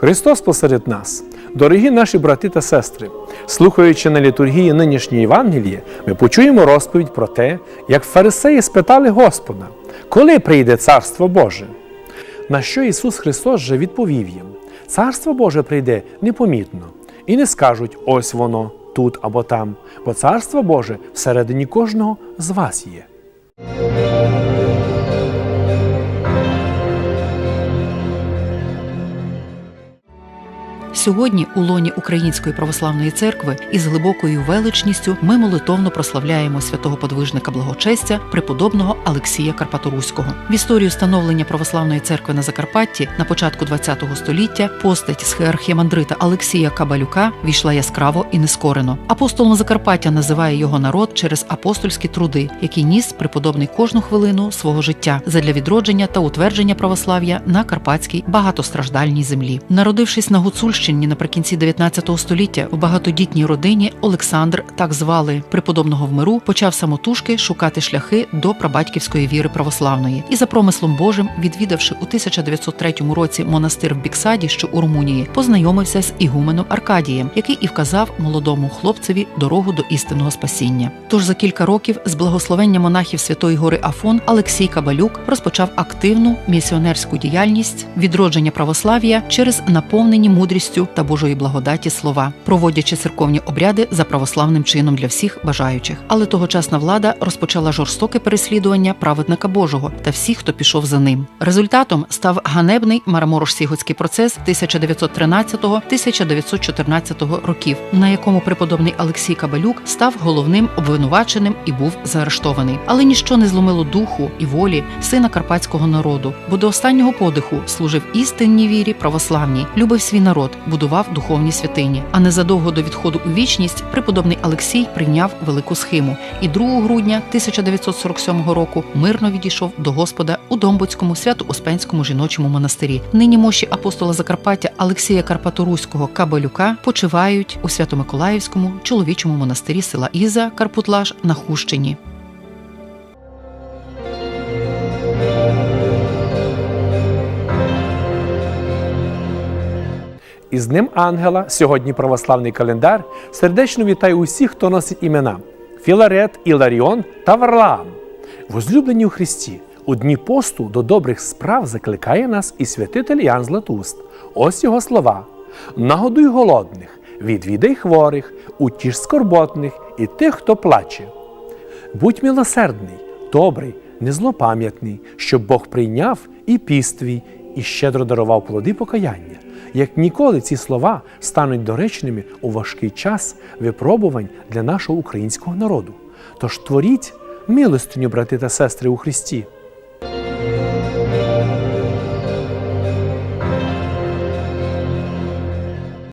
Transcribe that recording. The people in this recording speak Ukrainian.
Христос посеред нас, дорогі наші брати та сестри, слухаючи на літургії нинішньої Євангелії, ми почуємо розповідь про те, як фарисеї спитали Господа, коли прийде Царство Боже. На що Ісус Христос же відповів їм: Царство Боже прийде непомітно, і не скажуть ось воно тут або там, бо Царство Боже всередині кожного з вас є. Сьогодні у лоні Української православної церкви із глибокою величністю ми молитовно прославляємо святого подвижника благочестя преподобного Алексія Карпаторуського. В історію становлення православної церкви на Закарпатті на початку ХХ століття постать схеархіємандрита Алексія Кабалюка війшла яскраво і нескорено. Апостолом Закарпаття називає його народ через апостольські труди, які ніс преподобний кожну хвилину свого життя задля відродження та утвердження православ'я на карпатській багатостраждальній землі. Народившись на Гуцульщині наприкінці 19 століття в багатодітній родині Олександр, так звали преподобного в миру, почав самотужки шукати шляхи до прабатьківської віри православної і за промислом Божим, відвідавши у 1903 році монастир в Біксаді, що у Румунії, познайомився з ігуменом Аркадієм, який і вказав молодому хлопцеві дорогу до істинного спасіння. Тож за кілька років з благословення монахів Святої Гори Афон Олексій Кабалюк розпочав активну місіонерську діяльність відродження православ'я через наповнені мудрістю та Божої благодаті слова, проводячи церковні обряди за православним чином для всіх бажаючих. Але тогочасна влада розпочала жорстоке переслідування праведника Божого та всіх, хто пішов за ним. Результатом став ганебний Мараморош-Сіготський процес 1913-1914 років, на якому преподобний Олексій Кабалюк став головним обвинуваченим і був заарештований. Але ніщо не зломило духу і волі сина карпатського народу, бо до останнього подиху служив істинній вірі православній, любив свій народ, будував духовні святині. А незадовго до відходу у вічність преподобний Олексій прийняв велику схиму і 2 грудня 1947 року мирно відійшов до Господа у Домбуцькому свято-успенському жіночому монастирі. Нині мощі апостола Закарпаття Олексія Карпаторуського Кабалюка почивають у Свято-Миколаївському чоловічому монастирі села Іза Карпутлаш на Хущині. Із Днем Ангела сьогодні православний календар сердечно вітає усіх, хто носить імена Філарет, Іларіон та Варлаам. Возлюблені у Христі, у дні посту до добрих справ закликає нас і святитель Ян Златуст. Ось його слова: нагодуй голодних, відвідай хворих, утіш скорботних і тих, хто плаче. Будь милосердний, добрий, незлопам'ятний, щоб Бог прийняв і піст твій, і щедро дарував плоди покаяння. Як ніколи ці слова стануть доречними у важкий час випробувань для нашого українського народу. Тож творіть милостиню, брати та сестри у Христі.